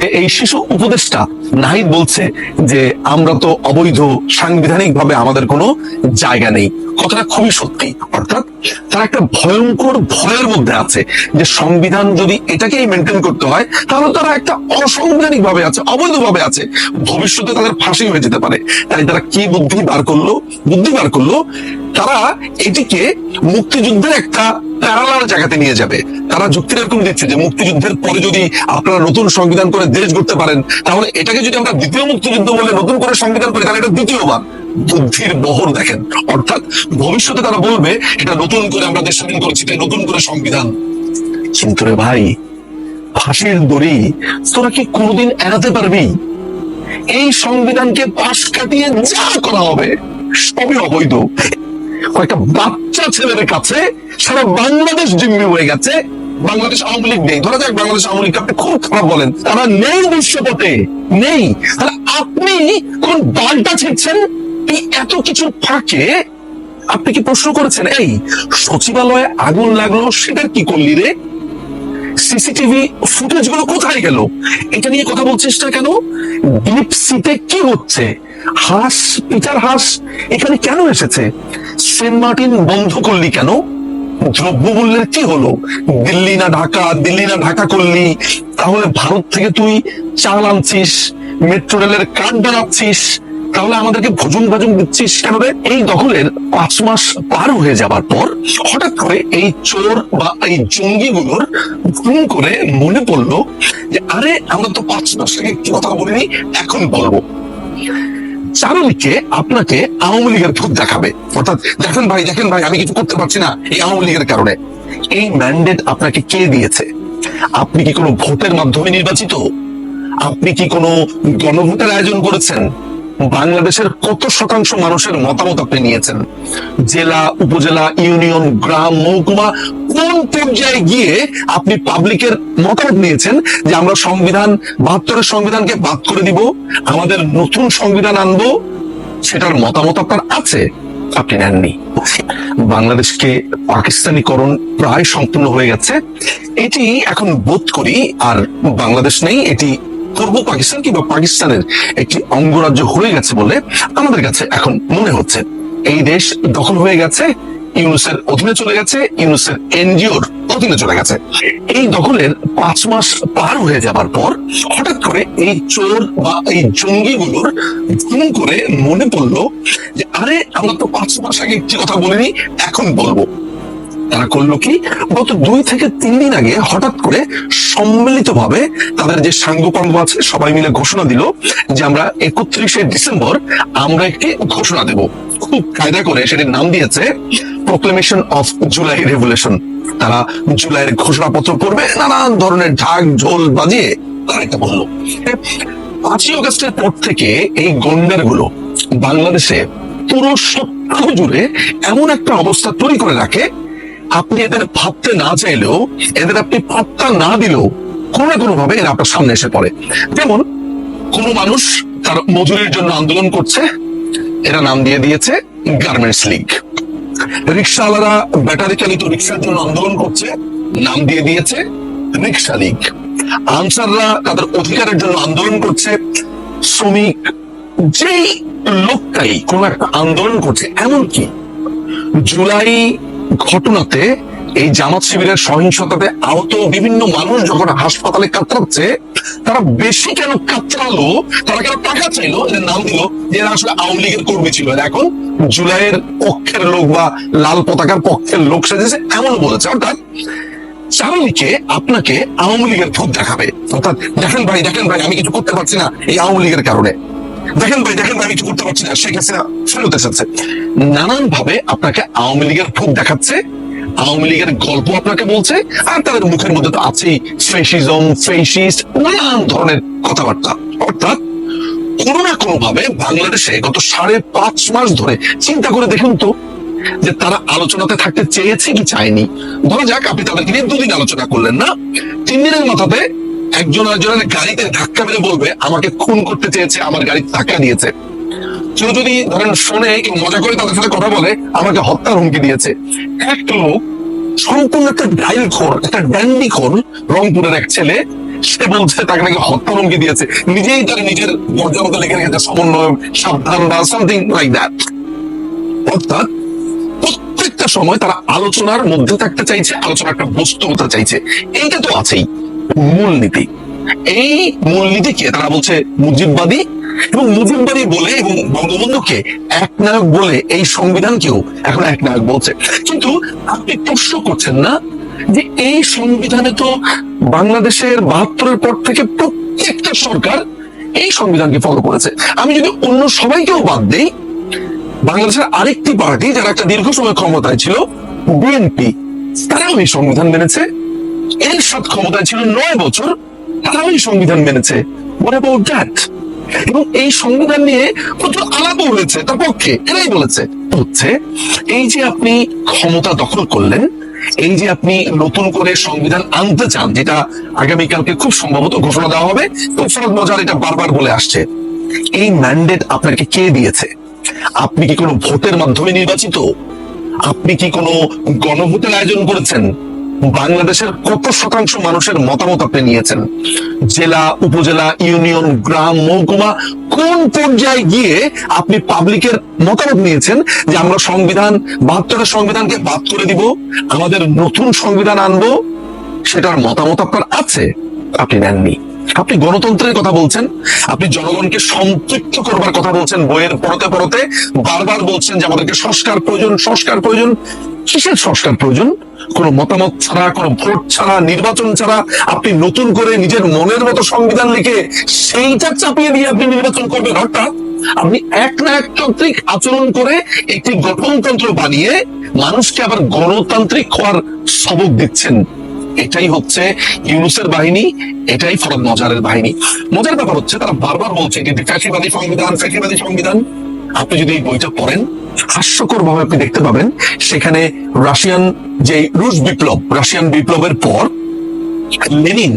এই শিশু উপদেষ্টা নাহিদ বলছে যে, আমরা তো অবৈধ সাংবিধানিক ভাবে আমাদের কোনো জায়গা নেই। কথাটা খুবই সত্যি। অর্থাৎ তারা একটা ভয়ঙ্কর ভয়ের মধ্যে আছে যে, সংবিধান যদি এটাকেই মেনটেন করতে হয়, তাহলে তারা একটা অসাংবিধানিক ভাবে আছে অবৈধ ভাবে আছে। ভবিষ্যতে তাদের ফাঁসি হয়ে যেতে পারে। তাই তারা কি বুদ্ধি বার করল? বুদ্ধি বার করল তারা এটিকে মুক্তিযুদ্ধের একটা প্যারালার জায়গাতে নিয়ে যাবে। তারা যুক্তি এরকম দিচ্ছে যে মুক্তিযুদ্ধের পরে যদি আপনারা নতুন সংবিধান করে দেশ গড়তে পারেন, তাহলে এটাকে যদি আমরা দ্বিতীয় মুক্তিযুদ্ধ বলে নতুন করে সংবিধান করি, তাহলে এটা দ্বিতীয়বার। বুদ্ধির বহর দেখেন। অর্থাৎ ভবিষ্যতে তারা বলবে, এটা নতুন করে আমরা দেশ স্বাধীন করেছি তাই নতুন করে সংবিধান। কিন্তু রে ভাই, ফাঁসির দড়ি তোরা কি কোনোদিন এড়াতে পারবি? এই সংবিধানকে পাশ কাটিয়ে যা করা হবে, সবই অবৈধ। কয়েকটা বাচ্চা ছেলেদের কাছে সারা বাংলাদেশ জিম্মি হয়ে গেছে। বাংলাদেশ আওয়ামী লীগ নেই। ধরা যাক বাংলাদেশ আওয়ামী লীগ আপনি খুব খারাপ বলেন। তারা নেই বিশ্বপথে নেই। তাহলে আপনি কোন বালটা ছেড়ছেন? এত কিছু ফাঁকে আপনি কি প্রশ্ন করেছেন, এই সচিবালয়ে আগুন লাগল সেটার কি করলি রে? সিসিটিভি ফুটেজগুলো কোথায় গেল? এটা নিয়ে কথা বলছিস না কেন? ডিপ সিতে কি হচ্ছে? হাঁস, পিটার হাঁস এখানে কেন এসেছে? সেন্ট মার্টিন বন্ধ করলি কেন? দ্রব্যমূল্যের কি হলো? দিল্লি না ঢাকা, দিল্লি না ঢাকা করলি। তাহলে ভারত থেকে তুই চাল আনছিস, মেট্রো রেলের কার্ড বানাচ্ছিস তাহলে আমাদেরকে ভোজন ভাজন দিচ্ছিস কেন রে? এই দখলের পাঁচ মাস পার হয়ে যাবার পর হঠাৎ করে এই চোর বা এই জঙ্গিগুলোর ভুল করে মনে পড়ল যে, আরে, আমরা তো পাঁচ মাস আগে কি কথা বলিনি, এখন বলব। চারুলিকে আপনাকে আওয়ামী লীগের ভূত দেখাবে। অর্থাৎ, দেখেন ভাই দেখেন ভাই, আমি কিছু করতে পারছি না এই আওয়ামী লীগের কারণে। এই ম্যান্ডেট আপনাকে কে দিয়েছে? আপনি কি কোনো ভোটের মাধ্যমে নির্বাচিত? আপনি কি কোনো গণভোটের আয়োজন করেছেন? বাংলাদেশের কত শতাংশ মানুষের মতামত আপনি নিয়েছেন? জেলা, উপজেলা, ইউনিয়ন, গ্রাম, মহকুমা, কোন পর্যায়ে গিয়ে আপনি পাবলিকের মতামত নিয়েছেন যে আমরা সংবিধান বাহাত্তরের সংবিধানকে বাদ করে দিব, আমাদের নতুন সংবিধান আনব? সেটার মতামত আপনার আছে? আপনি নেননি। বাংলাদেশকে পাকিস্তানিকরণ প্রায় সম্পূর্ণ হয়ে গেছে। এটি এখন বোধ করি আর বাংলাদেশ নেই, এটি পূর্ব পাকিস্তান কিংবা পাকিস্তানের একটি অঙ্গরাজ্য হয়ে গেছে বলে আমাদের কাছে এখন মনে হচ্ছে। এই দেশ দখল হয়ে গেছে, ইউনুসের অধীনে চলে গেছে, ইউনুসের এনজিওর অধীনে চলে গেছে। এই দখলের পাঁচ মাস পার হয়ে যাবার পর হঠাৎ করে এই চোর বা এই জঙ্গিগুলোর ভুল করে মনে পড়ল যে, আরে আমরা তো পাঁচ মাস আগে একটি কথা বলিনি, এখন বলব। তারা করল কি? গত দুই থেকে তিন দিন আগে হঠাৎ করে সম্মিলিত ভাবে তাদের যে সাঙ্গপাঙ্গ আছে, সবাই মিলে ঘোষণা দিল যে আমরা একত্রিশে ডিসেম্বর আমরা একটি ঘোষণা দেব। খুব কায়দা করে সেটির নাম দিয়েছে প্রক্লেমেশন অফ জুলাই রেভুলেশন তারা জুলাইয়ের ঘোষণাপত্র করবে নানান ধরনের ঢাক ঢোল বাজিয়ে তারা এটা বলল। পাঁচই অগস্টের পর থেকে এই গন্ডারগুলো বাংলাদেশে পুরো সত্য জুড়ে এমন একটা অবস্থা তৈরি করে রাখে আপনি এদের ভাবতে না চাইলেও, এদের আপনি পাত্তা না দিলেও কোনো কোনো ভাবে এরা আপনার সামনে এসে পড়ে। যেমন, কোন মানুষ তার মজুরির জন্য আন্দোলন করছে, এরা নাম দিয়ে দিয়েছে গার্মেন্টস লীগ রিক্সাওয়ালারা ব্যাটারি চালিত রিক্সার জন্য আন্দোলন করছে, নাম দিয়ে দিয়েছে রিক্সা লীগ। আনসাররা তাদের অধিকারের জন্য আন্দোলন করছে, শ্রমিক, যেই লোকটাই কোন একটা আন্দোলন করছে, এমনকি জুলাই ঘটনাতে এই জামাত শিবিরের সহিংসতাতে আহত বিভিন্ন মানুষ যখন হাসপাতালে কাতরাচ্ছে তারা বেশি কেন কাতরালো তারা কেন টাকা চাইলো? এদের নাম দিল যে আসলে আওয়ামী লীগের কর্মী ছিল। এখন জুলাইয়ের পক্ষের লোক বা লাল পতাকার পক্ষের লোক সেজেছে এমন বলেছে। অর্থাৎ চারুলিকে আপনাকে আওয়ামী লীগের ভূত দেখাবে। অর্থাৎ, দেখেন ভাই দেখেন ভাই, আমি কিছু করতে পারছি না এই আওয়ামী লীগের কারণে। দেখেন ভাই, দেখেন আমি কিছু করতে পারছি না। শেখ হাসিনা ফেরত এসেছে নানান ভাবে আপনাকে আওয়ামী লীগের ভূত দেখাচ্ছে, আওয়ামী লীগের গল্প আপনাকে বলছে, আর তাদের মুখের মধ্যে তো আছেই ফেসিজম ফেসিস্ট নানান ধরনের কথাবার্তা। অর্থাৎ কোনো না কোনো ভাবে বাংলাদেশে গত সাড়ে পাঁচ মাস ধরে চিন্তা করে দেখুন তো, যে তারা আলোচনাতে থাকতে চেয়েছে কি চায়নি। ধরা যাক, আপনি তাদেরকে নিয়ে দুদিন আলোচনা করলেন না, তিন দিনের মাথাতে একজন একজনের গাড়িতে ধাক্কা মেরে বলবে, আমাকে খুন করতে চেয়েছে, আমার গাড়িতে ধাক্কা দিয়েছে। কেউ যদি ধরেন শোনে মজা করে তাদের সাথে কথা বলে, আমাকে হত্যার হুমকি দিয়েছে। এক লোক সম্পূর্ণ একটা ডাইল খোর, একটা খোর রংপুরের এক ছেলে, সে বলছে তাকে নাকি হত্যা হুমকি দিয়েছে। নিজেই তার নিজের মতো লিখে রেখেছে সমন্বয় সাবধান বা সামথিং লাইক দ্যাট অর্থাৎ প্রত্যেকটা সময় তারা আলোচনার মধ্যে থাকতে চাইছে, আলোচনার একটা বস্তু হতে চাইছে। এইটা তো আছেই। মূলনীতি। এই মূলনীতিকে তারা বলছে মুজিববাদী এবং মুজিববাদী বলে এবং বঙ্গবন্ধুকে এক নায়ক বলে এই সংবিধানকেও এখন এক নায়ক বলছে। কিন্তু আপনি প্রশ্ন করছেন না যে এই সংবিধানে তো বাংলাদেশের বাহাত্তরের পর থেকে প্রত্যেকটা সরকার এই সংবিধানকে ফলো করেছে। আমি যদি অন্য সবাইকেও বাদ দিই, বাংলাদেশের আরেকটি পার্টি যারা একটা দীর্ঘ সময় ক্ষমতায় ছিল, বিএনপি, তারাও এই সংবিধান মেনেছে। এর সাত ক্ষমতায় ছিল নয় বছর তারাও এই সংবিধান মেনেছে? এবং এই সংবিধান নিয়ে প্রচুর আলাপও হয়েছে, তার পক্ষে, এরাই বলেছে। হচ্ছে, এই যে আপনি ক্ষমতা দখল করলেন, এই যে আপনি নতুন করে সংবিধান আনতে চান, যেটা আগামীকালকে খুব সম্ভবত ঘোষণা দেওয়া হবে মজার এটা বারবার বলে আসছে। এই ম্যান্ডেট আপনাকে কে দিয়েছে? আপনি কি কোনো ভোটের মাধ্যমে নির্বাচিত? আপনি কি কোনো গণভোটের আয়োজন করেছেন? বাংলাদেশের কত শতাংশ মানুষের মতামত আপনি নিয়েছেন? জেলা, উপজেলা, ইউনিয়ন, গ্রাম, মহকুমা, কোন পর্যায়ে গিয়ে আপনি পাবলিকের মতামত নিয়েছেন যে আমরা সংবিধান বাহাত্তরের সংবিধানকে বাদ করে দিব, আমাদের নতুন সংবিধান আনব? সেটার মতামত আপনার আছে? আপনি নেননি। আপনি গণতন্ত্রের কথা বলছেন, আপনি জনগণকে সম্পৃক্ত করবার কথা বলছেন, বইয়ের পড়তে পড়তে বারবার বলছেন যে আমাদেরকে সংস্কার প্রয়োজন সংস্কার প্রয়োজন। কিসের সংস্কার প্রয়োজন? কোনো মতামত ছাড়া, কোনো ভোট ছাড়া, নির্বাচন ছাড়া আপনি নতুন করে নিজের মনের মতো সংবিধান লিখে সেইটা চাপিয়ে দিয়ে আপনি নির্বাচন করবেন। অর্থাৎ আপনি এক না একতান্ত্রিক আচরণ করে একটি গঠনতন্ত্র বানিয়ে মানুষকে আবার গণতান্ত্রিক হওয়ার সবক দিচ্ছেন। এটাই হচ্ছে ইউনুসের বাহিনী, এটাই ফরদ মজারের বাহিনী। মজার ব্যাপার হচ্ছে, তারা বারবার বলছে এটি ফ্যাসিবাদী সংবিধান ফ্যাসিবাদী সংবিধান। আপনি যদি এই বইটা পড়েন হাস্যকর ভাবে আপনি দেখতে পাবেন, সেখানে রাশিয়ান যে রুশ বিপ্লব, রাশিয়ান বিপ্লবের পর লেনিন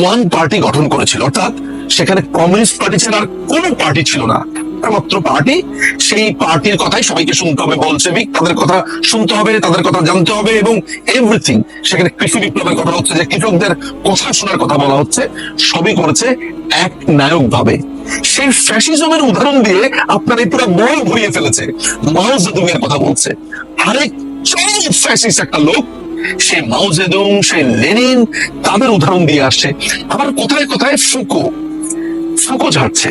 ওয়ান পার্টি গঠন করেছিল। অর্থাৎ সেখানে কমিউনিস্ট পার্টি ছাড়া আর কোনো পার্টি ছিল না। মাত্র পার্টি সেই পার্টির কথাই সবাইকে শুনতে হবে বলছেবিক তাদের কথা শুনতে হবে, তাদের কথা জানতে হবে এবং এভরিথিং সেখানে কৃষি বিপ্লবের কথা হচ্ছে, যে কৃষকদের কথা শোনার কথা বলা হচ্ছে, সবই করেছে এক নায়ক ভাবে সেই ফ্যাসিজমের উদাহরণ দিয়ে আপনার এই পুরো বই ঘুরিয়ে ফেলেছে। মাও জেদুংয়ের কথা বলছে। আরেক চরম ফ্যাসিস্ট একটা লোক সে মাও জেদুং সে লেনিন, তাদের উদাহরণ দিয়ে আসছে। আবার কোথায় কোথায় ফুকো ফুকো ঝাড়ছে।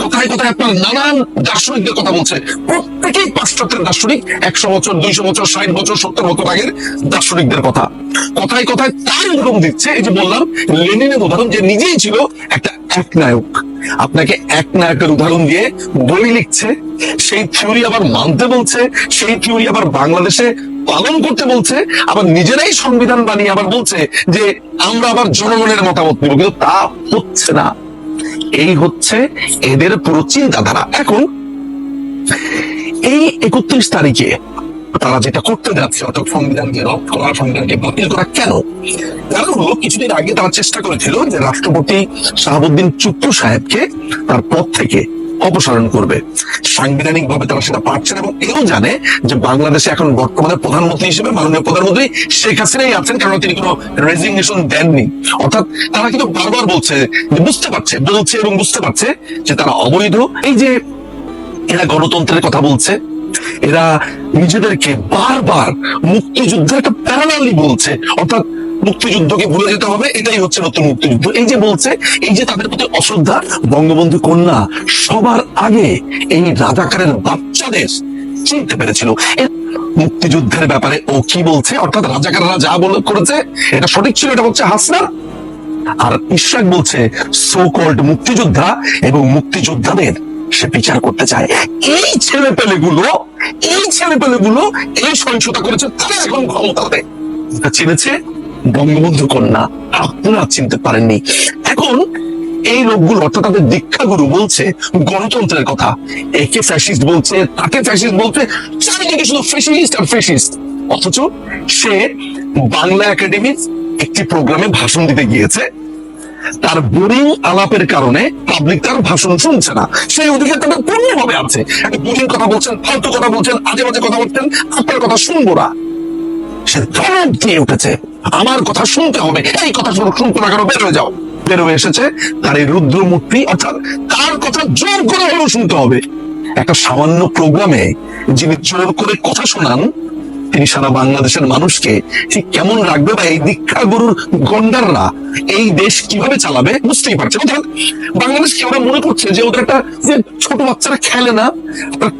কোথায় কোথায় আপনার নানান দার্শনিকদের কথা বলছে। প্রত্যেকেই পাশ্চাত্যের দার্শনিক, একশো বছর, দুইশো বছর, ষাট বছর, সত্তর বছর আগের দার্শনিকদের কথা। কোথায় কোথায় তার উদাহরণ দিচ্ছে, এই যে বললাম, লেনিনের উদাহরণ যে নিজেই ছিল একটা এক নায়ক আপনাকে এক নায়কের উদাহরণ দিয়ে বই লিখছে, সেই থিওরি আবার মানতে বলছে, সেই থিওরি আবার বাংলাদেশে পালন করতে বলছে, আবার নিজেরাই সংবিধান বানিয়ে আবার বলছে যে আমরা আবার জনগণের মতামত নিব, কিন্তু তা হচ্ছে না। এই হচ্ছে এদের পুরো চিন্তাধারা। এখন, এই একত্রিশ তারিখে তারা যেটা করতে যাচ্ছে, অর্থাৎ সংবিধানকে রদ করা, সংবিধানকে বাতিল করা, কেন? কারণ হলো, কিছুদিন আগে তারা চেষ্টা করেছিল যে রাষ্ট্রপতি শাহাবুদ্দিন চুপ্পু সাহেবকে তার পদ থেকে অপসারণ করবে। সাংবিধানিক ভাবে তারা সেটা পারছে এবং এও জানে যে বাংলাদেশে এখন বর্তমানে প্রধানমন্ত্রী হিসেবে মাননীয় প্রধানমন্ত্রী শেখ হাসিনাই আছেন, কারণ তিনি কোনো রেজিগনেশন দেননি। অর্থাৎ তারা কিন্তু বারবার বলছে যে বুঝতে পারছে বলছে এবং বুঝতে পারছে যে তারা অবৈধ। এই যে এরা গণতন্ত্রের কথা বলছে, এরা নিজেদেরকে বারবার মুক্তিযুদ্ধের একটা প্যারালালি বলছে। অর্থাৎ মুক্তিযুদ্ধকে ভুলে যেতে হবে, এটাই হচ্ছে নতুন মুক্তিযুদ্ধ। এই যে বলছে, এই যে তাদের প্রতি অশ্রদ্ধা, বঙ্গবন্ধু কন্যা সবার আগে এই রাজাকারের বাচ্চাদের চিনতে পেরেছিল। মুক্তিযুদ্ধের ব্যাপারে ও কি বলছে? অর্থাৎ রাজাকাররা যা বলে করেছে, এটা সঠিক ছিল, এটা হচ্ছে হাসনা আর ইশরাক বলছে সো কল্ড মুক্তিযোদ্ধা এবং মুক্তিযোদ্ধাদের সে বিচার করতে চায়। এই ছেলে পেলেগুলো এই ছেলে পেলেগুলো এই সহিংসতা করেছে, তারা এখন ক্ষমতাতে। চিনেছে বঙ্গবন্ধু কন্যা আপনারা চিনতে পারেননি। এখন এই লোকগুলো, অর্থাৎ তাদের দীক্ষাগুরু বলছে, গণতন্ত্রের কথা। একে ফ্যাসিস্ট বলছে, তাকে ফ্যাসিস্ট বলছে, চারিদিকে শুধু ফ্যাসিস্ট আর ফ্যাসিস্ট অথচ সে বাংলা একাডেমির একটি প্রোগ্রামে ভাষণ দিতে গিয়েছে। তার বোরিং আলাপের কারণে পাবলিক তার ভাষণ শুনছে না। সেই অধিকার তাদের পূর্ণভাবে আছে। একটা বোরিং কথা বলছেন, ফালতু কথা বলছেন আজে বাজে কথা বলছেন, আপনার কথা শুনব না। সে ধমক দিয়ে উঠেছে। আমার কথা শুনতে হবে। এই কথা শুনো শুনতে না কেন যাও। এসেছে তার এই অর্থাৎ তার কথা জোর করে হলেও শুনতে হবে। একটা সামান্য প্রোগ্রামে যিনি জোর করে কথা শোনান, তিনি সারা বাংলাদেশের মানুষকে ঠিক কেমন রাখবে বা এই দীক্ষা গুরুর গন্ডাররা এই দেশ কীভাবে চালাবে বুঝতেই পারছে অর্থাৎ বাংলাদেশকে ওরা মনে করছে যে ওদের একটা যে ছোট বাচ্চারা খেলে না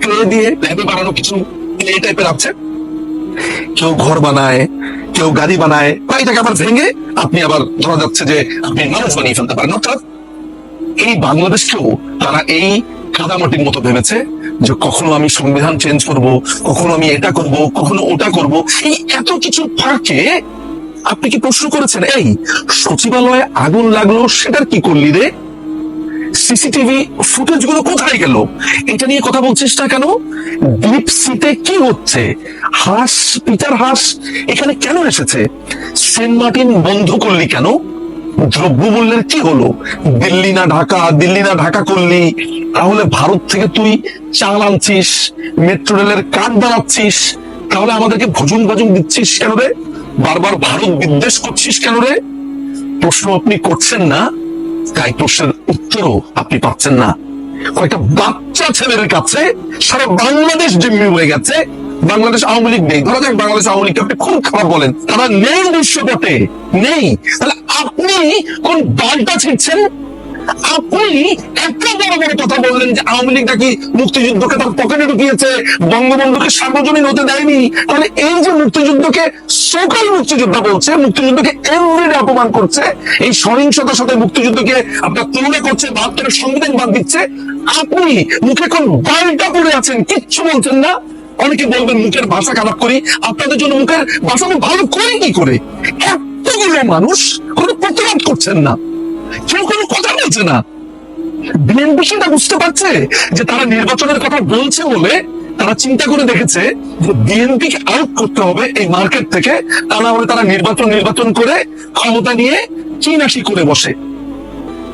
ক্লে দিয়ে ল্যাবে বানানো কিছু ক্লে টাইপের আছে? কেউ ঘর বানায়, কেউ গাড়ি বানায়, বা এটাকে আবার ভেঙে আপনি আবার ধরা যাচ্ছে যে আপনি মানুষ বানিয়ে ফেলতে পারেন। অর্থাৎ এই বাংলাদেশকেও তারা এই কাদামাটির মতো ভেবেছে যে কখনো আমি সংবিধান চেঞ্জ করব, কখনো আমি এটা করব, কখনো ওটা করব। এই এত কিছু ফাঁকে আপনি কি প্রশ্ন করেছেন, এই সচিবালয়ে আগুন লাগল, সেটার কি করলি রে? সিসিটিভি ফুটেজগুলো কোথায় গেল? এটা নিয়ে কথা বলছিস না কেন? ডিপ সিতে কি হচ্ছে? হাঁস, পিটার হাঁস এখানে কেন এসেছে? সেন্ট মার্টিন বন্ধ করলি কেন? দ্রব্যমূল্যের কি হলো? দিল্লি না ঢাকা? দিল্লি না ঢাকা করলি? তাহলে ভারত থেকে তুই চাল আনছিস মেট্রো রেলের কার্ড বানাচ্ছিস, তাহলে আমাদেরকে ভোজন ভোজন দিচ্ছিস কেন রে? বারবার ভারত বিদ্বেষ করছিস কেন রে? প্রশ্ন আপনি করছেন না? তাই প্রশ্নের উত্তরও আপনি পাচ্ছেন না। কয়েকটা বাচ্চা ছেলের কাছে সারা বাংলাদেশ জিম্মি হয়ে গেছে। বাংলাদেশ আওয়ামী লীগ নেই। ধরা যাক বাংলাদেশ আওয়ামী লীগকে আপনি খুব খারাপ বলেন। তারা নেই বিশ্বপটে নেই। তাহলে আপনি কোন দলটা ছিটছেন আপনি এত বড় বড় কথা বললেন যে আওয়ামী লীগ নাকি মুক্তিযুদ্ধকে তার পকেটে ঢুকিয়েছে, বঙ্গবন্ধুকে সার্বজনীন হতে দেয়নি। তাহলে এই যে মুক্তিযুদ্ধকে সকল বলছে, মুক্তিযুদ্ধকে অপমান করছে, এই সহিংসতার সাথে মুক্তিযুদ্ধকে আপনার তুলনা করছে, বাহাত্তরের সংবিধান বাদ দিচ্ছে, আপনি মুখে কোন বালটা পড়ে আছেন, কিচ্ছু বলছেন না। অনেকে বলবেন মুখের ভাষা খারাপ করি, আপনাদের জন্য মুখের ভাষা আমি ভালো করি কি করে? এতগুলো মানুষ কোনো প্রতিবাদ করছেন না। কেউ কোনো কথা বলছে না। বিএনপি সেটা বুঝতে পারছে যে তারা নির্বাচনের কথা বলছে বলে তারা চিন্তা করে দেখেছে যে বিএনপি কে আউট করতে হবে এই মার্কেট থেকে। তা না হলে তারা নির্বাচন নির্বাচন করে ক্ষমতা নিয়ে চিনাশি করে বসে।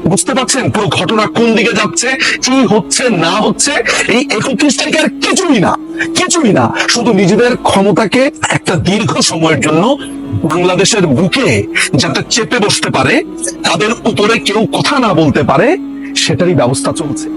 বুঝতে পারছেন পুরো ঘটনা কোন দিকে যাচ্ছে, কি হচ্ছে, না হচ্ছে? এই একত্রিশ তারিখে আর কিছুই না কিছুই না। শুধু নিজেদের ক্ষমতাকে একটা দীর্ঘ সময়ের জন্য বাংলাদেশের বুকে যাতে চেপে বসতে পারে, তাদের উপরে কেউ কথা না বলতে পারে, সেটারই ব্যবস্থা চলছে।